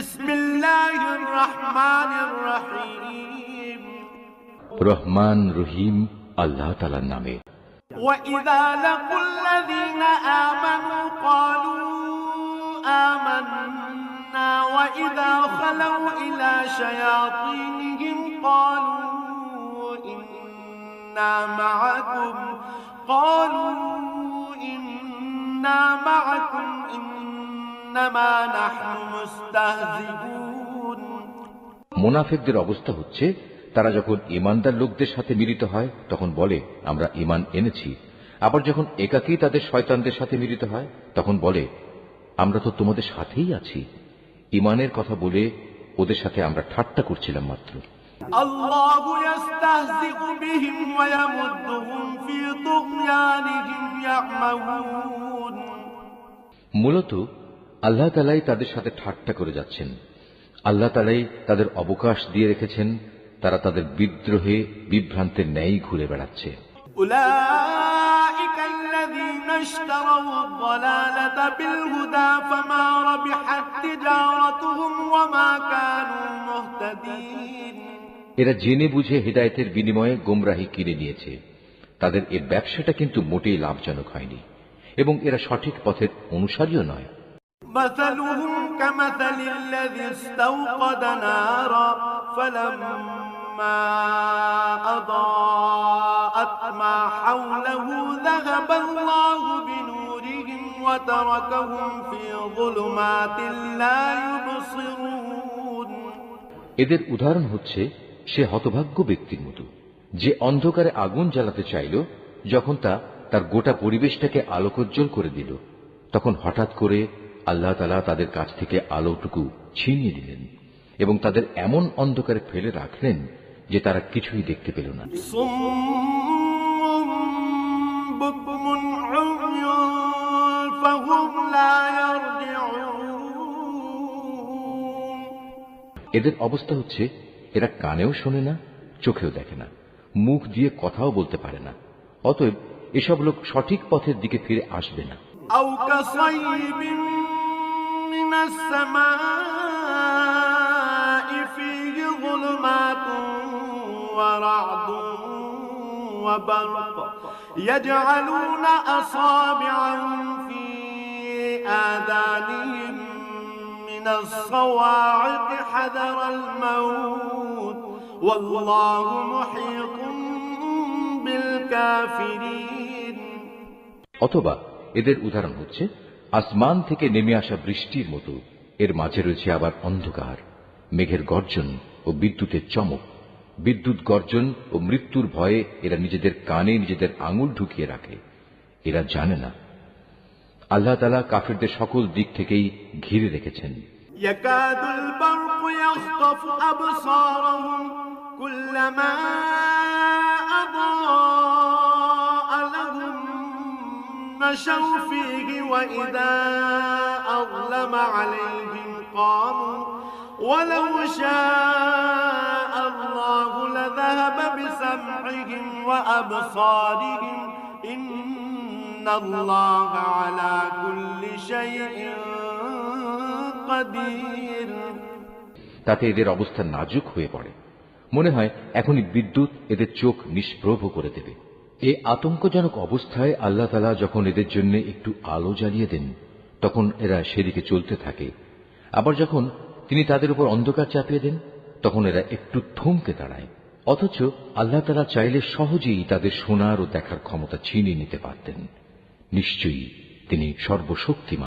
بسم الله الرحمن الرحيم রহমান রহিম আল্লাহ তালার নামে وإذا لقوا الذين آمنوا قالوا آمنا وإذا خلوا إلى شياطينهم قالوا إنا معكم قالوا إنا معكم إنما نحن مستهزئون মোনাফেকদের অবস্থা হচ্ছে তারা যখন ইমানদার লোকদের সাথে মিলিত হয় তখন বলে আমরা ইমান এনেছি। আবার যখন একাকেই তাদের শয়তানদের সাথে মিলিত হয় তখন বলে আমরা তো তোমাদের সাথেই আছি। ইমানের কথা বলে ওদের সাথে আমরা ঠাট্টা করছিলাম মাত্র। মূলত আল্লাহ তালাই তাদের সাথে ঠাট্টা করে যাচ্ছেন। আল্লাহ তালাই তাদের অবকাশ দিয়ে রেখেছেন তারা তাদের বিদ্রোহে বিভ্রান্তের ন্যায় ঘুরে বেড়াচ্ছে। এরা জেনে বুঝে হেদায়তের বিনিময়ে গোমরাহি কিনে নিয়েছে। তাদের এ ব্যবসাটা কিন্তু মোটেই লাভজনক হয়নি। এবং এরা সঠিক পথের অনুসারীও নয়। مثلهم كمثل الذي استوقد نارا فلما أضاءت ما حوله ذهب الله بنورهم وتركهم في ظلمات لا يبصرون এদের উদাহরণ হচ্ছে সে হতভাগ্য ব্যক্তির মতো যে অন্ধকারে আগুন জ্বালাতে চাইল যখন তা তার গোটা পরিবেশটাকে আলোকোজ্জ্বল করে দিল তখন হঠাৎ করে আল্লাহ তালা তাদের কাছ থেকে আলোটুকু ছিনিয়ে দিলেন এবং তাদের এমন অন্ধকারে ফেলে রাখলেন যে তারা কিছুই দেখতে পেল না। এদের অবস্থা হচ্ছে, এরা কানেও শোনে না, চোখেও দেখে না, মুখ দিয়ে কথাও বলতে পারে না, অতএব এসব লোক সঠিক পথের দিকে ফিরে আসবে না। من السماء فيه ظلمات ورعد وبرق يجعلون أصابعهم في آذانهم من الصواعق حذر الموت والله محيط بالكافرين অথবা এদের উদাহরণ হচ্ছে আসমান থেকে নেমে আসা বৃষ্টির মতো এর মাঝে রয়েছে আবার অন্ধকার মেঘের গর্জন ও বিদ্যুতের চমক বিদ্যুৎ গর্জন ও মৃত্যুর ভয়ে এরা নিজেদের কানে নিজেদের আঙুল ঢুকিয়ে রাখে এরা জানে না আল্লাহ তালা কাফেরদের সকল দিক থেকেই ঘিরে রেখেছেন يكاد البرق يخطف أبصارهم كلما أضاء لهم مشوا فيه وإذا أظلم عليهم قاموا ولو شاء الله لذهب بسمعهم وأبصارهم إن الله على كل شيء قدير তাতে এদের অবস্থা নাজুক হয়ে পড়ে মনে হয় এখনই বিদ্যুৎ এদের চোখ নিষ্প্রভ করে দেবে এ আতঙ্কজনক অবস্থায় আল্লাহ তালা যখন এদের জন্য একটু আলো জ্বালিয়ে দেন, তখন এরা সেদিকে চলতে থাকে। আবার যখন তিনি তাদের উপর অন্ধকার চাপিয়ে দেন, তখন এরা একটু থমকে দাঁড়ায়। অথচ আল্লাহ তালা চাইলে সহজেই তাদের শোনার ও দেখার ক্ষমতা ছিনিয়ে নিতে পারতেন। নিশ্চয়ই তিনি সর্বশক্তিমান।